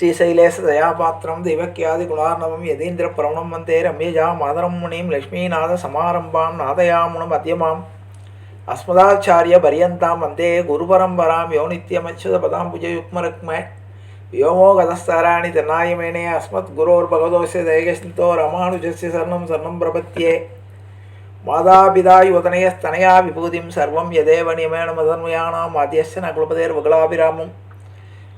ஸ்ரீசைலேச தயாபாத்திரம் தெய்வக்கியாதி குணார்ணவம் யதீந்திர பிரவணம் வந்தே ரம்யஜாம் மதரம் முனிம் லக்ஷ்மீநாத சமாரம்பாம் நாதயாமுனம் மத்தியமாம் அஸ்மதாச்சாரிய பரியந்தாம் வந்தே குருபரம்பராம் யோனித்யமச்சுத பதாம் புஜயுக்மருக்ம யோமோ கதஸ்தாராணி தன்னாயமேனே அஸ்மத் குரோர் பகவதோசிய தயகசிந்தோ ரமானுஜஸ்ய சரணம் சரணம் பிரபத்தியே மாதாபிதா யுவதனயஸ்தனயா விபூதிம் சர்வம் யதேவ நியமேன மதன்மயானாம் ஆத்தியஸ்ய நகுலபதேர்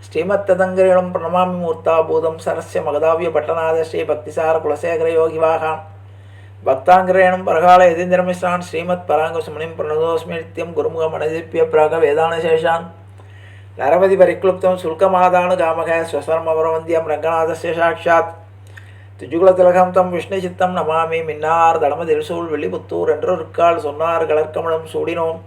ஸ்ரீமத்ததங்கிரீணம் பிரணமாமி மூர்த்தாபூதம் சரஸ்ய மகதாவிய பட்டநாத ஸ்ரீ பக்திசார குலசேகர யோகி வாகான். பக்தாங்கிரேணம் பரகால யதீந்திரமிஸ்ரான் ஸ்ரீமத் பராங்கசுமணிம் பிரணதோஸ்மி நித்யம் குருமுக மனதிப்பிய பிராக வேதானசேஷான் நரபதி பரிக்ளுப்தம் சுல்கமாதானு காமக ஸ்வசர்மபரவந்தியம் ரங்கநாதஸ்ய சாட்சாத். திஜுகுலதிலகம் தம் விஷ்ணு சித்தம் நமாமி மின்னார் தடமதில்சூழ் வெளிபுத்தூர் என்று ஒரு சொன்னார் கலர்க்கமலம் சூடினோம்.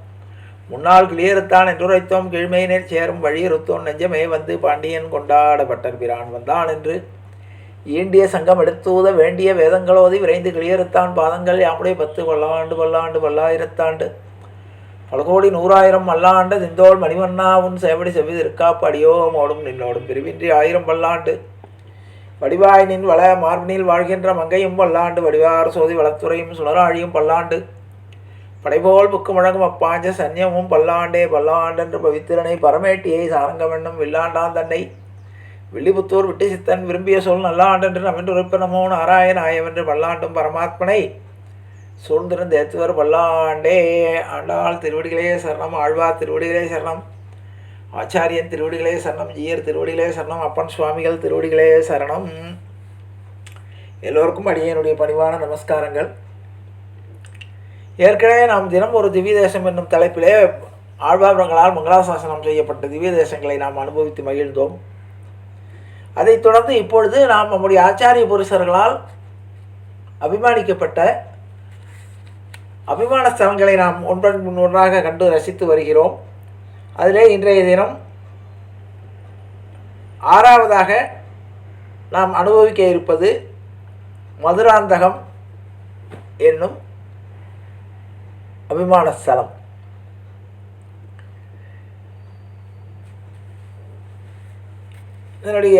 முன்னாள் கிளியறுத்தான் என்றுரைத்தோம் கீழ்மையினர் சேரும் வழியிறுத்தோம் நெஞ்சமே வந்து பாண்டியன் கொண்டாடப்பட்டர் பிரான் வந்தான் என்று. ஈண்டிய சங்கம் எடுத்தூத வேண்டிய வேதங்களோதி விரைந்து கிளியறுத்தான் பாதங்கள் யாமுடைய பத்து பல்லாண்டு பல்லாண்டு பல்லாயிரத்தாண்டு. பல கோடி நூறாயிரம் மல்லாண்டு திந்தோள் மணிவண்ணா உன் சேவடி செவ்வி திருக்காப்பு ஓடும் நின்னோடும் பிரிவின்றி ஆயிரம் பல்லாண்டு. வடிவாயினின் வள மார்பினில் வாழ்கின்ற மங்கையும் பல்லாண்டு வடிவார் சோதி வளத்துறையும் சுனராழியும் பல்லாண்டு. படைபோல் புக்கு முழங்கும் அப்பாஞ்ச சன்யமும் பல்லாண்டே பல்லாண்டென்று பவித்திரனை பரமேட்டியை சாரங்கவண்ணம் வில்லாண்டான் தன்னை. வில்லிபுத்தூர் விட்டு சித்தன் விரும்பிய சொல் நல்லாண்டென்று உறுப்பினமோ நாராயண நாராயணாயவென்று பல்லாண்டும் பரமாத்மனை. சூழ்ந்திருந்த ஏத்துவர் பல்லாண்டே ஆண்டாள் திருவடிகளே சரணம் ஆழ்வார் திருவடிகளே சரணம் ஆச்சாரியன் திருவடிகளே சரணம் ஜீயர் திருவடிகளே சரணம் அப்பன் சுவாமிகள் திருவடிகளே சரணம். எல்லோருக்கும் அடியனுடைய பணிவான நமஸ்காரங்கள். ஏற்கனவே நாம் தினம் ஒரு திவ்ய தேசம் என்னும் தலைப்பிலே ஆழ்வாபுரங்களால் மங்களாசாசனம் செய்யப்பட்ட திவ்ய தேசங்களை நாம் அனுபவித்து மகிழ்ந்தோம். அதைத் தொடர்ந்து இப்பொழுது நாம் நம்முடைய ஆச்சாரிய புருஷர்களால் அபிமானிக்கப்பட்ட அபிமான ஸ்தலங்களை நாம் ஒன்றன் முன் ஒன்றாக கண்டு ரசித்து வருகிறோம். அதிலே இன்றைய தினம் ஆறாவதாக நாம் அனுபவிக்க இருப்பது மதுராந்தகம் என்னும் அபிமான ஸ்தலம் இதனுடைய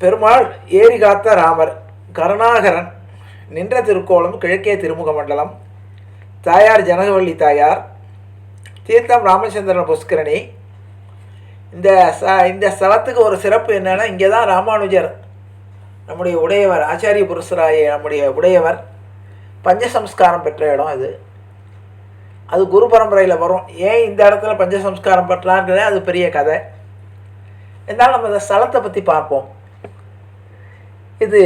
பெருமாள் ஏரி காத்த ராமர் கருணாகரன் நின்ற திருக்கோலம் கிழக்கே திருமுக மண்டலம் தாயார் ஜனகவள்ளி தாயார் தீர்த்தம் ராமச்சந்திரன் புஷ்கரணி. இந்த ச இந்த ஸ்தலத்துக்கு ஒரு சிறப்பு என்னென்னா இங்கே தான் ராமானுஜர் நம்முடைய உடையவர் ஆச்சாரிய புருஷராய நம்முடைய உடையவர் பஞ்சசம்ஸ்காரம் பெற்ற இடம் இது அது குரு பரம்பரையில் வரும். ஏன் இந்த இடத்துல பஞ்சசம்ஸ்காரம் பெற்றாங்கிறது அது பெரிய கதை. இருந்தாலும் நம்ம இந்த ஸ்தலத்தை பற்றி பார்ப்போம். இது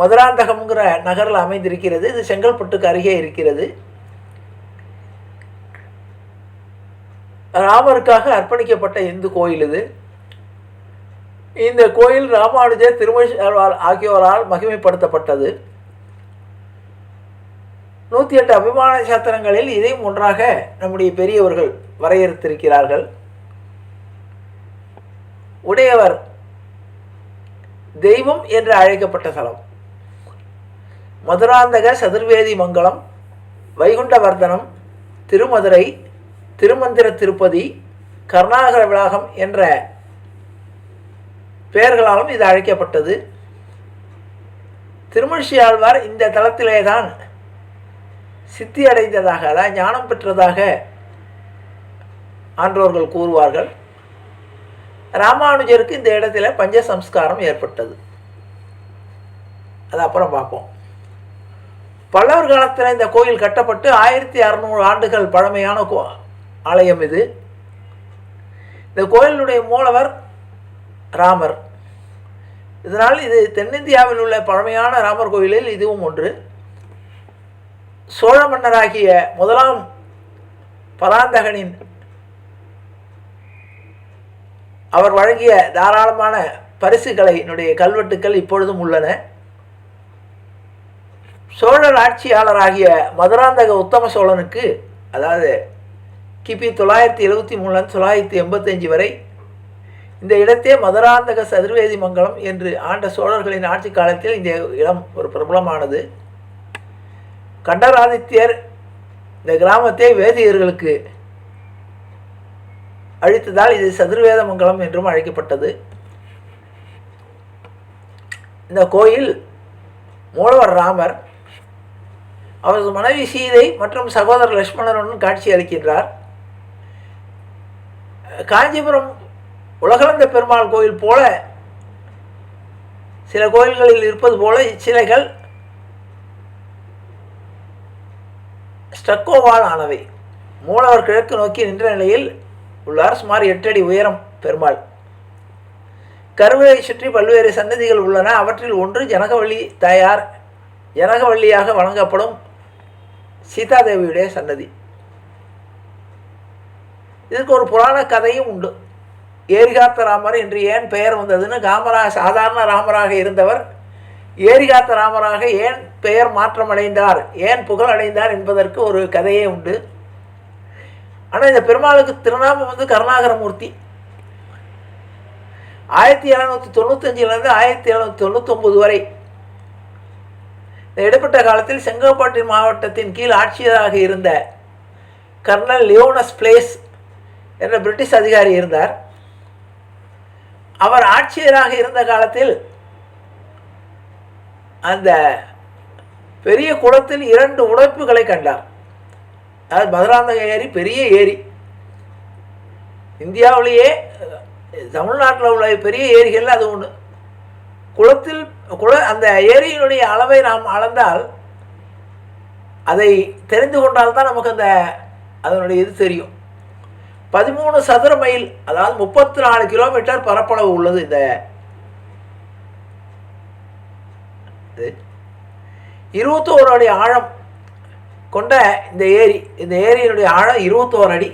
மதுராந்தகம்ங்கிற நகரில் அமைந்திருக்கிறது. இது செங்கல்பட்டுக்கு அருகே இருக்கிறது. ராமருக்காக அர்ப்பணிக்கப்பட்ட இந்து கோயில் இது. இந்த கோயில் ராமானுஜர் திருமணி ஆகியோரால் மகிமைப்படுத்தப்பட்டது. நூற்றி எட்டு அபிமான சாத்திரங்களில் இதையும் ஒன்றாக நம்முடைய பெரியவர்கள் வரையறுத்திருக்கிறார்கள். உடையவர் தெய்வம் என்று அழைக்கப்பட்ட தலம். மதுராந்தக சதுர்வேதி மங்கலம் வைகுண்டவர்தனம் திருமதுரை திருமந்திர திருப்பதி கர்நாகர விளாகம் என்ற பெயர்களாலும் இது அழைக்கப்பட்டது. திருமணிஷி ஆழ்வார் இந்த தளத்திலே தான் சித்தி அடைந்ததாக அதாவது ஞானம் பெற்றதாக ஆன்றோர்கள் கூறுவார்கள். ராமானுஜருக்கு இந்த இடத்துல பஞ்ச சம்ஸ்காரம் ஏற்பட்டது. அது அப்புறம் பார்ப்போம் பல்லவர் காலத்தில் இந்த கோயில் கட்டப்பட்டு ஆயிரத்தி அறநூறு ஆண்டுகள் பழமையான கோ ஆலயம் இது. இந்த கோயிலுடைய மூலவர் ராமர். இதனால் இது தென்னிந்தியாவில் உள்ள பழமையான ராமர் கோயிலில் இதுவும் ஒன்று. சோழ மன்னராகிய முதலாம் பராந்தகனின் அவர் வழங்கிய தாராளமான பரிசுகளை என்னுடைய கல்வெட்டுக்கள் இப்பொழுதும் உள்ளன. சோழர் ஆட்சியாளராகிய மதுராந்தக உத்தம சோழனுக்கு அதாவது கிபி தொள்ளாயிரத்தி எழுபத்தி மூணுலேருந்து தொள்ளாயிரத்தி எண்பத்தஞ்சு வரை இந்த இடத்தே மதுராந்தக சதுர்வேதி மங்கலம் என்று ஆண்ட சோழர்களின் ஆட்சி காலத்தில் இந்த இடம் ஒரு பிரபலமானது. கண்டராதித்யர் இந்த கிராமத்தை வேதியர்களுக்கு அழித்ததால் இது சதுர்வேத மங்கலம் என்றும் அழைக்கப்பட்டது. இந்த கோயில் மூலவர் ராமர் அவரது மனைவி சீதை மற்றும் சகோதரர் லட்சுமணனுடன் காட்சி அளிக்கின்றார். காஞ்சிபுரம் உலகளந்த பெருமாள் கோயில் போல சில கோயில்களில் இருப்பது போல இச்சிலைகள் ஸ்டக்கோவால் ஆனவை. மூலவர் கிழக்கு நோக்கி நின்ற நிலையில் உள்ளார் சுமார் எட்டு அடி உயரம் பெருமாள். கருவறை சுற்றி பல்வேறு சன்னதிகள் உள்ளன. அவற்றில் ஒன்று ஜனகவள்ளி தாயார். ஜனகவள்ளியாக வழங்கப்படும் சீதாதேவியுடைய சன்னதி இதுக்கு ஒரு புராண கதையும் உண்டு. ஏரிகாத்த ராமர் என்று ஏன் பெயர் வந்ததுன்னு காமரா சாதாரண ராமராக இருந்தவர் ஏரிகாத்த ராமராக ஏன் பெயர் மாற்றம் அடைந்தார் ஏன் புகழ் அடைந்தார் என்பதற்கு ஒரு கதையே உண்டு. ஆனால் இந்த பெருமாளுக்கு திருநாமம் வந்து கருணாகரமூர்த்தி. ஆயிரத்தி எழுநூற்றி தொண்ணூத்தஞ்சிலிருந்து ஆயிரத்தி எழுநூற்றி தொண்ணூத்தொம்பது வரை. இந்த இடைப்பட்ட காலத்தில் செங்கோப்பாட்டு மாவட்டத்தின் கீழ் ஆட்சியராக இருந்த கர்னல் லியோனஸ் பிளேஸ் என்ற பிரிட்டிஷ் அதிகாரி இருந்தார். அவர் ஆட்சியராக இருந்த காலத்தில் அந்த பெரிய குளத்தில் இரண்டு உடைப்புகளை கண்டார். அதாவது மதுராந்தக ஏரி பெரிய ஏரி. இந்தியாவிலேயே தமிழ்நாட்டில் உள்ள பெரிய ஏரிகளில் அது ஒன்று குளத்தில் குள அந்த ஏரியினுடைய அளவை நாம் அளந்தால் அதை தெரிந்து கொண்டால் தான் நமக்கு அந்த அதனுடைய இது தெரியும். பதிமூணு சதுர மைல் அதாவது முப்பத்தி நாலு கிலோமீட்டர் பரப்பளவு உள்ளது இந்த இருபத்தோரு அடி ஆழம் கொண்ட இந்த ஏரி இந்த ஏரியினுடைய ஆழம் இருபத்தோரு அடி.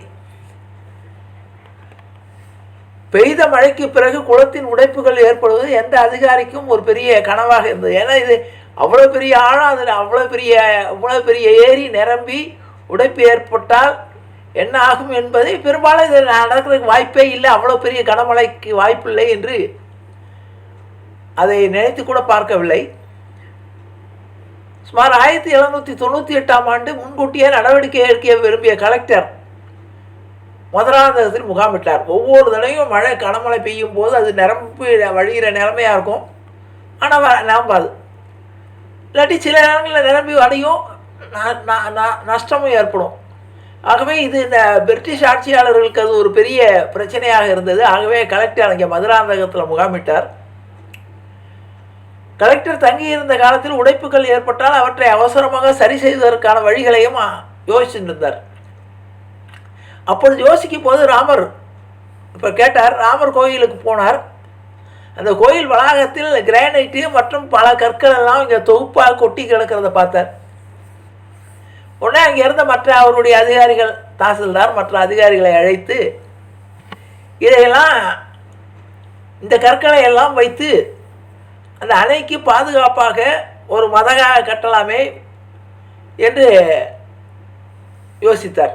பெய்த மழைக்கு பிறகு குளத்தின் உடைப்புகள் ஏற்படுவது எந்த அதிகாரிக்கும் ஒரு பெரிய கனவாக இருந்தது. ஏன்னா இது அவ்வளோ பெரிய ஆழம் அதில் அவ்வளோ பெரிய அவ்வளோ பெரிய ஏரி நிரம்பி உடைப்பு ஏற்பட்டால் என்ன ஆகும் என்பதை பெரும்பாலும் இது நடக்கிறதுக்கு வாய்ப்பே இல்லை. அவ்வளோ பெரிய கனமழைக்கு வாய்ப்பில்லை என்று அதை நினைத்து கூட பார்க்கவில்லை. சுமார் ஆயிரத்தி எழுநூற்றி தொண்ணூற்றி எட்டாம் ஆண்டு முன்கூட்டியே நடவடிக்கை எடுக்க விரும்பிய கலெக்டர் மதுராந்தகத்தில் முகாமிட்டார் ஒவ்வொரு தடவையும் மழை கனமழை பெய்யும் போது அது நிரம்பி வழிகிற நிலைமையாக இருக்கும். ஆனால் வ நம்பாது. இல்லாட்டி சில நேரங்களில் நிரம்பி வடியும் நஷ்டமும் ஏற்படும். ஆகவே இது இந்த பிரிட்டிஷ் ஆட்சியாளர்களுக்கு அது ஒரு பெரிய பிரச்சனையாக இருந்தது. ஆகவே கலெக்டர் அங்கே மதுராந்தகத்தில் முகாமிட்டார். கலெக்டர் தங்கியிருந்த காலத்தில் உடைப்புகள் ஏற்பட்டால் அவற்றை அவசரமாக சரி செய்வதற்கான வழிகளையும் ஆ, அப்பொழுது யோசிக்கும் போது ராமர் இப்போ கேட்டார் ராமர் கோயிலுக்கு போனார். அந்த கோயில் வளாகத்தில் கிரானைட்டு மற்றும் பல கற்கள் எல்லாம் இங்கே தொகுப்பாக கொட்டி கிடக்கிறத பார்த்தார். உடனே அங்கே இருந்த மற்ற அவருடைய அதிகாரிகள் தாசில்தார் மற்ற அதிகாரிகளை அழைத்து இதையெல்லாம் இந்த கற்களை எல்லாம் வைத்து அந்த அணைக்கு பாதுகாப்பாக ஒரு மதகாக கட்டலாமே என்று யோசித்தார்.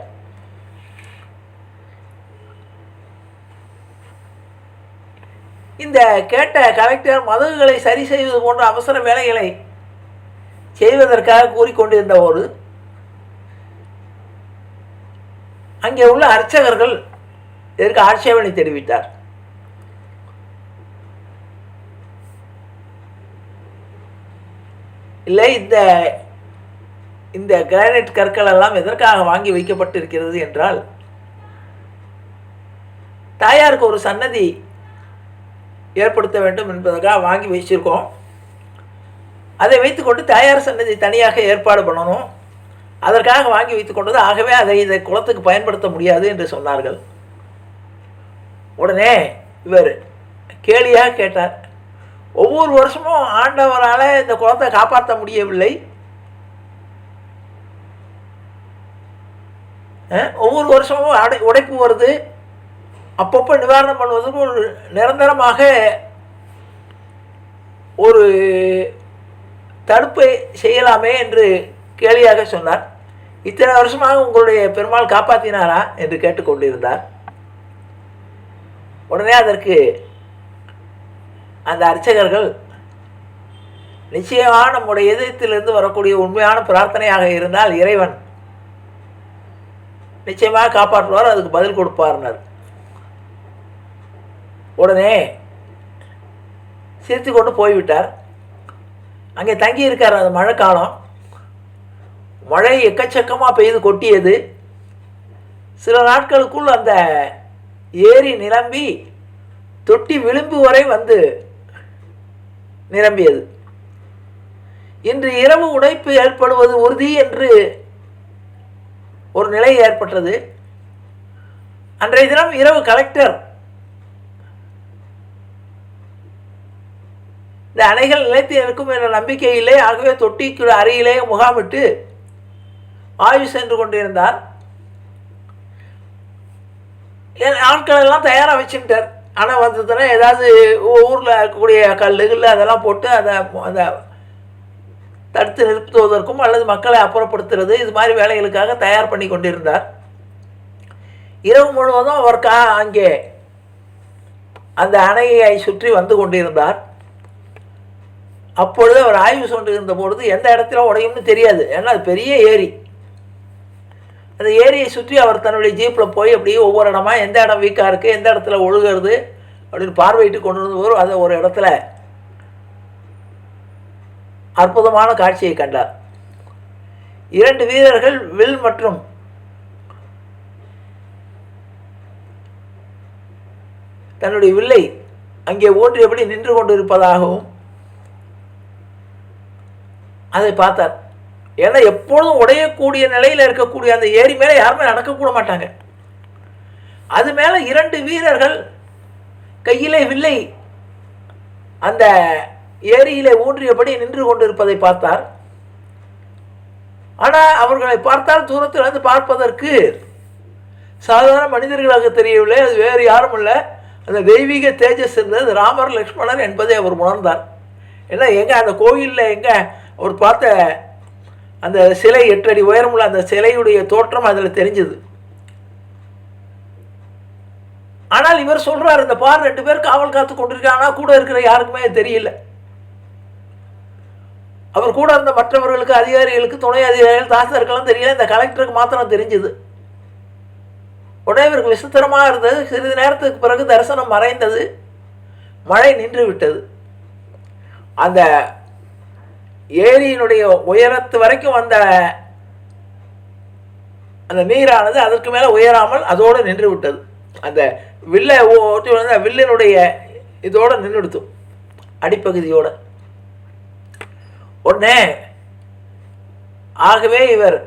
இந்த கேட்ட கலெக்டர் மதகுகளை சரி செய்வது போன்ற அவசர வேலைகளை செய்வதற்காக கூறிக்கொண்டிருந்த போது அங்கே உள்ள அர்ச்சகர்கள் இதற்கு ஆட்சேபனை தெரிவித்தார். இல்லை இந்த இந்த கிரானைட் கற்கள் எல்லாம் எதற்காக வாங்கி வைக்கப்பட்டிருக்கிறது என்றால் தாயாருக்கு ஒரு சன்னதி ஏற்படுத்த வேண்டும் என்பதற்காக வாங்கி வச்சிருக்கோம். அதை வைத்துக்கொண்டு தாயார் சன்னதி தனியாக ஏற்பாடு பண்ணணும். அதற்காக வாங்கி வைத்துக்கொண்டது ஆகவே அதை இதை குளத்துக்கு பயன்படுத்த முடியாது என்று சொன்னார்கள். உடனே இவர் கேலியாக கேட்டார். ஒவ்வொரு வருஷமும் ஆண்டவரால் இந்த குளத்தை காப்பாற்ற முடியவில்லை. ஒவ்வொரு வருஷமும் அடை உடைப்பு வருது. அப்பப்போ நிவாரணம் பண்ணுவதற்கு ஒரு நிரந்தரமாக ஒரு தடுப்பை செய்யலாமே என்று கேலியாக சொன்னார். இத்தனை வருஷமாக உங்களுடைய பெருமாள் காப்பாற்றினாரா என்று கேட்டுக்கொண்டிருந்தார். உடனே அதற்கு அந்த அர்ச்சகர்கள் நிச்சயமாக நம்முடைய இதயத்திலிருந்து வரக்கூடிய உண்மையான பிரார்த்தனையாக இருந்தால் இறைவன் நிச்சயமாக காப்பாற்றுவார் அதுக்கு பதில் கொடுப்பார்னர். உடனே சிரித்து கொண்டு போய்விட்டார். அங்கே தங்கி இருக்கார் அது மழைக்காலம். மழை எக்கச்சக்கமாக பெய்து கொட்டியது. சில நாட்களுக்குள் அந்த ஏரி நிரம்பி தொட்டி விளிம்பு வரை வந்து நிரம்பியது. இன்று இரவு உடைப்பு ஏற்படுவது உறுதி என்று ஒரு நிலை ஏற்பட்டது. அன்றைய தினம் இரவு கலெக்டர் இந்த அணைகள் நிலைத்து இருக்கும் என்ற நம்பிக்கையிலே ஆகவே தொட்டிக்கு அருகிலே முகாமிட்டு ஆய்வு சென்று கொண்டிருந்தார். என் ஆட்கள் எல்லாம் தயாராக வச்சுட்டார் ஆனால் வந்ததுன்னா ஏதாவது ஊரில் இருக்கக்கூடிய கல்லுகள் அதெல்லாம் போட்டு அதை அந்த தடுத்து நிறுத்துவதற்கும் அல்லது மக்களை அப்புறப்படுத்துறது இது மாதிரி வேலைகளுக்காக தயார் பண்ணி கொண்டிருந்தார். இரவு முழுவதும் அவர் கா அங்கே அந்த அணையை சுற்றி வந்து கொண்டிருந்தார். அப்பொழுது அவர் ஆய்வு கொண்டு பொழுது எந்த இடத்துல உடையும்னு தெரியாது. ஏன்னா அது பெரிய ஏரி. அந்த ஏரியை சுற்றி அவர் தன்னுடைய ஜீப்பில் போய் அப்படியே ஒவ்வொரு இடமா எந்த இடம் வீக்காக இருக்குது எந்த இடத்துல ஒழுகிறது அப்படின்னு பார்வையிட்டு கொண்டு வந்து அதை ஒரு இடத்துல அற்புதமான காட்சியை கண்டார். இரண்டு வீரர்கள் வில் மற்றும் தன்னுடைய வில்லை அங்கே ஊன்றியபடி நின்று கொண்டிருப்பதாகவும் அதை பார்த்தார். ஏன்னா எப்பொழுதும் உடையக்கூடிய நிலையில் இருக்கக்கூடிய அந்த ஏரி மேலே யாருமே நடக்கக்கூட மாட்டாங்க. அது மேலே இரண்டு வீரர்கள் கையிலே வில்லை. அந்த ஏரியிலே ஊன்றியபடி நின்று கொண்டிருப்பதை பார்த்தார். ஆனால் அவர்களை பார்த்தால் தூரத்தில் வந்து பார்ப்பதற்கு சாதாரண மனிதர்களாக தெரியவில்லை. அது வேறு யாரும் இல்லை. அந்த தெய்வீக தேஜஸ் இருந்தது. ராமர் லக்ஷ்மணர் என்பதை அவர் உணர்ந்தார். ஏன்னா எங்கே அந்த கோயிலில் எங்கே அவர் பார்த்த அந்த சிலை எட்டடி உயரமுள்ள அந்த சிலையுடைய தோற்றம் அதில் தெரிஞ்சது. ஆனால் இவர் சொல்றார் இந்த பார் ரெண்டு பேர் காவல் காத்து கொண்டிருக்காங்க கூட இருக்கிற யாருக்குமே தெரியல. அவர் கூட இருந்த மற்றவர்களுக்கு அதிகாரிகளுக்கு துணை அதிகாரிகள் தாசர்களும் தெரியல இந்த கலெக்டருக்கு மாத்திரம் தெரிஞ்சது. உடனே இவருக்கு விசித்திரமாக இருந்தது. சிறிது நேரத்துக்கு பிறகு தரிசனம் மறைந்தது. மழை நின்று விட்டது. அந்த ஏரியினுடைய உயரத்து வரைக்கும் வந்த அந்த நீரானது அதற்கு மேலே உயராமல் அதோடு நின்று விட்டது. அந்த வில்லை ஓட்டி வந்து வில்லினுடைய இதோடு நின்றுடுத்தும் அடிப்பகுதியோட. உடனே ஆகவே இவர்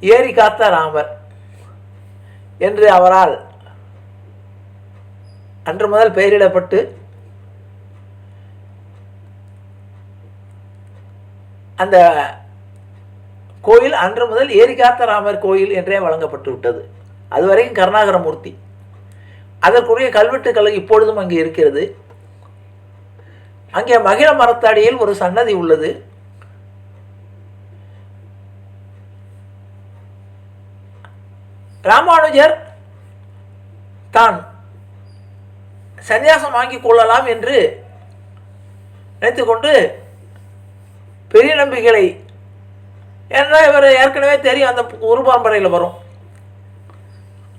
ஏரி காத்த ராமர் என்று அவரால் அன்று முதல் பெயரிடப்பட்டு அந்த கோயில் அன்று முதல் ஏரிகாத்த ராமர் கோயில் என்றே வழங்கப்பட்டு விட்டது அதுவரைக்கும் கருணாகர மூர்த்தி அதற்குரிய கல்வெட்டுக்கள் இப்பொழுதும் அங்கே இருக்கிறது. அங்கே மகிழ மரத்தடியில் ஒரு சன்னதி உள்ளது. ராமானுஜர் தான் சந்நியாசம் வாங்கிக் கொள்ளலாம் என்று நினைத்துக்கொண்டு பெரிய நம்பிக்கை ஏன்னா இவர் ஏற்கனவே தெரியும் அந்த குரு பரம்பரையில் வரும்.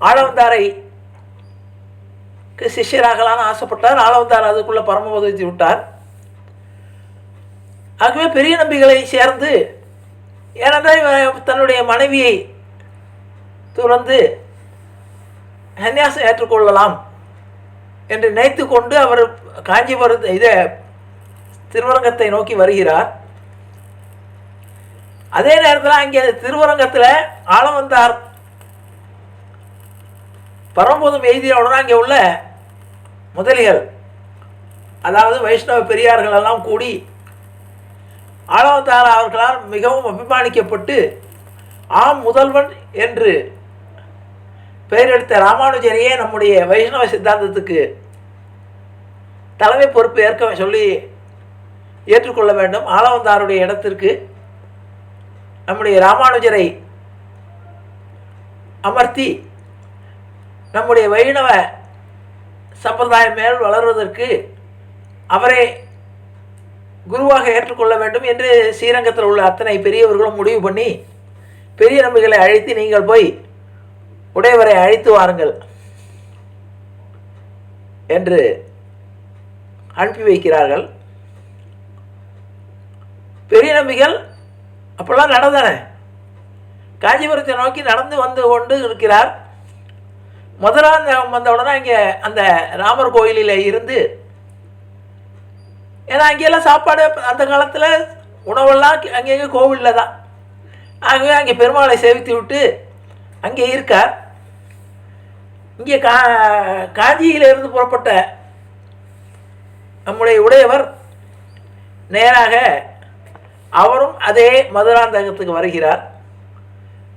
ஆழவந்தாரை சிஷ்யராகலான்னு ஆசைப்பட்டார். ஆழவந்தார் அதுக்குள்ளே பரமபதவித்து விட்டார் ஆகவே பெரிய நம்பிகளை சேர்ந்து ஏனென்றால் இவர் தன்னுடைய மனைவியை துறந்து சன்னியாசம் ஏற்றுக்கொள்ளலாம் என்று நினைத்து கொண்டு அவர் காஞ்சிபுரத்தை இதை திருவரங்கத்தை நோக்கி வருகிறார். அதே நேரத்தில் அங்கே திருவரங்கத்தில் ஆளவந்தார் பரம்போதும் எழுதிய அங்கே உள்ள முதலிகள். அதாவது வைஷ்ணவ பெரியார்கள் எல்லாம் கூடி ஆளவந்தார் அவர்களால் மிகவும் அபிமானிக்கப்பட்டு ஆம் முதல்வன் என்று பெயரெடுத்த ராமானுஜரையே நம்முடைய வைஷ்ணவ சித்தாந்தத்துக்கு தலைமை பொறுப்பு ஏற்க சொல்லி ஏற்றுக்கொள்ள வேண்டும். ஆளவந்தாருடைய இடத்திற்கு நம்முடைய ராமானுஜரை அமர்த்தி நம்முடைய வைணவ சம்பிரதாயம் மேல் வளர்வதற்கு அவரை குருவாக ஏற்றுக்கொள்ள வேண்டும் என்று ஸ்ரீரங்கத்தில் உள்ள அத்தனை பெரியவர்களும் முடிவு பண்ணி பெரிய நம்பிகளை அழைத்து நீங்கள் போய் உடையவரை அழைத்து வாருங்கள் என்று அனுப்பி வைக்கிறார்கள். பெரிய நம்பிகள் அப்போல்லாம் நடந்தானே. காஞ்சிபுரத்தை நோக்கி நடந்து வந்து கொண்டு இருக்கிறார். முதலாம் வந்த உடனே அங்கே அந்த ராமர் கோயிலில் இருந்து ஏன்னா அங்கெல்லாம் சாப்பாடு அந்த காலத்தில் உணவெல்லாம் அங்கங்கே கோவிலில் தான். ஆகவே அங்கே பெருமாளை சேவித்து விட்டு அங்கே இருக்கார். இங்கே கா காஞ்சியிலிருந்து புறப்பட்ட நம்முடைய உடையவர் நேராக அவரும் அதே மதுராந்தகத்துக்கு வருகிறார்.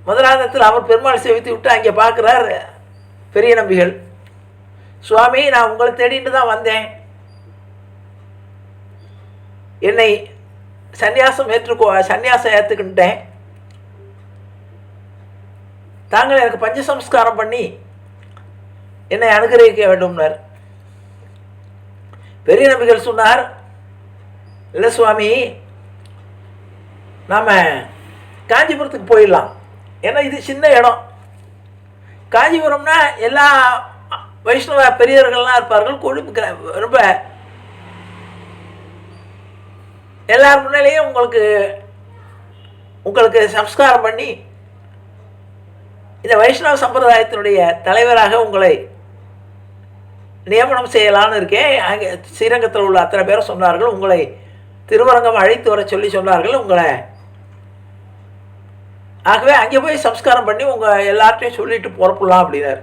மதுராந்தகத்தில் அவர் பெருமாள் சேவித்து விட்டு அங்கே பார்க்குறார் பெரிய நம்பிகள். சுவாமி நான் உங்களை தேடிட்டு தான் வந்தேன். என்னை சந்நியாசம் ஏற்றுக்கோ சந்நியாசம் ஏற்றுக்கிட்டேன் தாங்கள் எனக்கு பஞ்சசம்ஸ்காரம் பண்ணி என்னை அனுகிரகிக்க வேண்டும்னார். பெரிய நம்பிகள் சொன்னார் இல்லை சுவாமி நாம் காஞ்சிபுரத்துக்கு போயிடலாம். ஏன்னா இது சின்ன இடம். காஞ்சிபுரம்னா எல்லா வைஷ்ணவ பெரியவர்கள்லாம் இருப்பார்கள். கொழுப்பு ரொம்ப எல்லார் முன்னிலையும் உங்களுக்கு உங்களுக்கு சம்ஸ்காரம் பண்ணி இந்த வைஷ்ணவ சம்பிரதாயத்தினுடைய தலைவராக உங்களை நியமனம் செய்யலான்னு இருக்கேன். அங்கே ஸ்ரீரங்கத்தில் உள்ள அத்தனை பேரும் சொன்னார்கள். உங்களை திருவரங்கம் அழைத்து வர சொல்லி சொன்னார்கள். உங்களை ஆகவே அங்கே போய் சம்ஸ்காரம் பண்ணி உங்கள் எல்லார்ட்டையும் சொல்லிட்டு புறப்படலாம் அப்படின்னார்.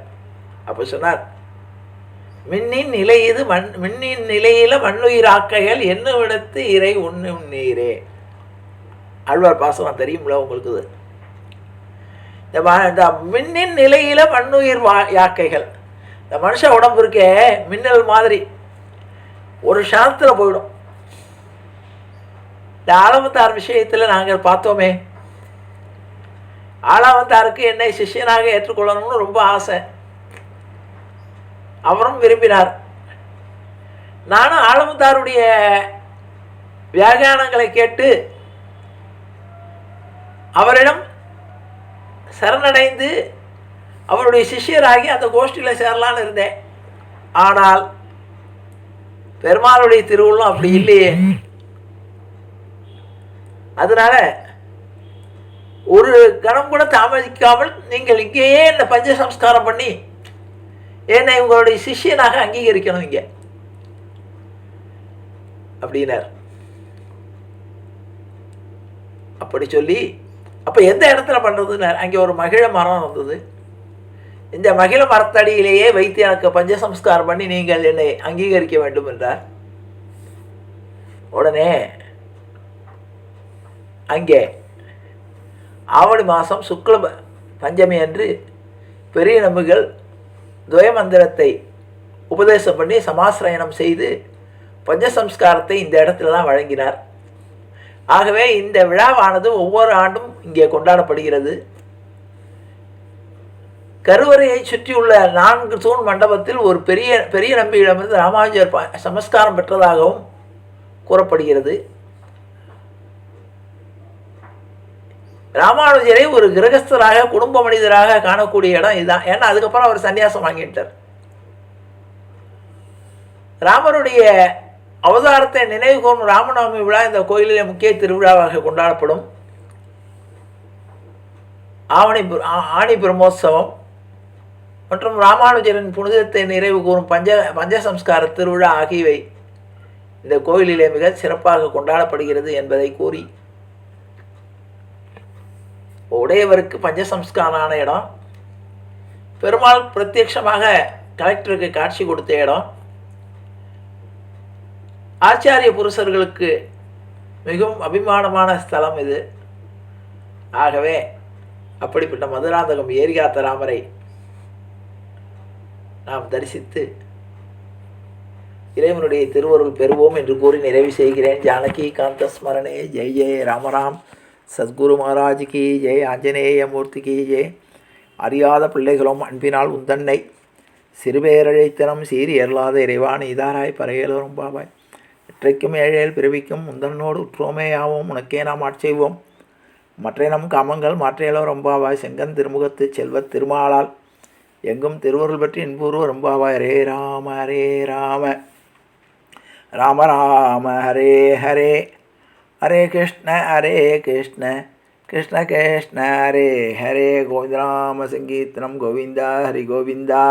அப்போ சொன்னார் மின்னின் நிலை இது மண் மின்னின் நிலையில் மண்ணுயிராக்கைகள் என்ன விடத்து இறை உண்ணும் நீரே. ஆழ்வார் பாசனம் தெரியும்ல உங்களுக்கு இது? இந்த இந்த மின்னின் நிலையில் மண்ணுயிர் வா யாக்கைகள். இந்த மனுஷ உடம்பு இருக்கே மின்னல் மாதிரி. ஒரு க்ஷணத்தில் போயிடும். இந்த ஆலமத்தார் விஷயத்தில் நாங்கள் பார்த்தோமே ஆளாவந்தாருக்கு என்னை சிஷ்யனாக ஏற்றுக்கொள்ளணும்னு ரொம்ப ஆசை. அவரும் விரும்பினார். நானும் ஆளவந்தாருடைய வியாகியானங்களை கேட்டு அவரிடம் சரணடைந்து அவருடைய சிஷ்யராகி அந்த கோஷ்டியில் சேரலான்னு இருந்தேன். ஆனால் பெருமாளுடைய திருவுள்ளம் அப்படி இல்லையே. அதனால ஒரு கணம் கூட தாமதிக்காமல் நீங்கள் இங்கேயே இந்த பஞ்ச சம்ஸ்காரம் பண்ணி என்னை உங்களுடைய சிஷ்யனாக அங்கீகரிக்கணும் இங்க. அப்படின்னார். அப்படி சொல்லி அப்போ எந்த இடத்துல பண்ணுறதுன்னார் அங்கே ஒரு மகிழ மரம் இருந்தது இந்த மகிழ மரத்தடியிலேயே வைத்து எனக்கு பஞ்சசம்ஸ்காரம் பண்ணி நீங்கள் என்னை அங்கீகரிக்க வேண்டும் என்றார். உடனே அங்கே ஆவணி மாதம் சுக்ல பஞ்சமி அன்று பெரிய நம்பிகள் துவயமந்திரத்தை உபதேசம் பண்ணி சமாசிரயணம் செய்து பஞ்சசம்ஸ்காரத்தை இந்த இடத்துல தான் வழங்கினார். ஆகவே இந்த விழாவானது ஒவ்வொரு ஆண்டும் இங்கே கொண்டாடப்படுகிறது. கருவறையை சுற்றியுள்ள நான்கு தூண் மண்டபத்தில் ஒரு பெரிய பெரிய நம்பியிடமிருந்து ராமானுஜர் சமஸ்காரம் பெற்றதாகவும் கூறப்படுகிறது. ராமானுஜரை ஒரு கிரகஸ்தராக குடும்ப மனிதராக காணக்கூடிய இடம் இதுதான். ஏன்னா அதுக்கப்புறம் அவர் சன்னியாசம் வாங்கிட்டார். ராமருடைய அவதாரத்தை நினைவு கூறும் ராமநவமி விழா இந்த கோயிலிலே முக்கிய திருவிழாவாக கொண்டாடப்படும். ஆவணி ஆ- ஆணி பிரம்மோற்சவம் மற்றும் ராமானுஜரின் புனிதத்தை நிறைவு கூறும் பஞ்ச பஞ்சசம்ஸ்கார திருவிழா ஆகியவை இந்த கோயிலிலே மிக சிறப்பாக கொண்டாடப்படுகிறது என்பதை கூறி உடையவருக்கு பஞ்சசம்ஸ்காரான இடம். பெருமாள் பிரத்யட்சமாக கலெக்டருக்கு காட்சி கொடுத்த இடம். ஆச்சாரிய புருஷர்களுக்கு மிகவும் அபிமானமான ஸ்தலம் இது. ஆகவே அப்படிப்பட்ட மதுராந்தகம் ஏரிகாத்த ராமரை நாம் தரிசித்து இறைவனுடைய திருவருள் பெறுவோம் என்று கூறி நிறைவு செய்கிறேன். ஜானகி காந்த ஸ்மரணே ஜெய் ஜெய் ராமராம் சத்குரு மகாராஜ் கி ஜெய் ஆஞ்சநேய மூர்த்தி ஜெய் அறியாத பிள்ளைகளும் அன்பினால் உந்தன்னை. சிறுபேரழைத்தனம் சீறி இயலாத இறைவான் இதாராய் பரையலோரும் பாபாய். இற்றைக்கும் ஏழேல் பிறவிக்கும் முந்தன்னோடு உற்றோமேயாவோம் உனக்கே நாம் ஆட்செய்வோம் மற்ற காமங்கள் மாற்றையலோ ரொம்பாவாய் செங்கன் திருமுகத்து செல்வத் திருமாலால். எங்கும் திருவருள் பற்றி இன்பூர்வ ரொம்பாவாய் ஹரே ராம ஹரே ராம. ராம ராம ஹரே ஹரே. हरे कृष्ण हरे कृष्ण कृष्ण कृष्ण हरे हरे गोविंद राम संगीतनम गोविंद हरि गोविंदा।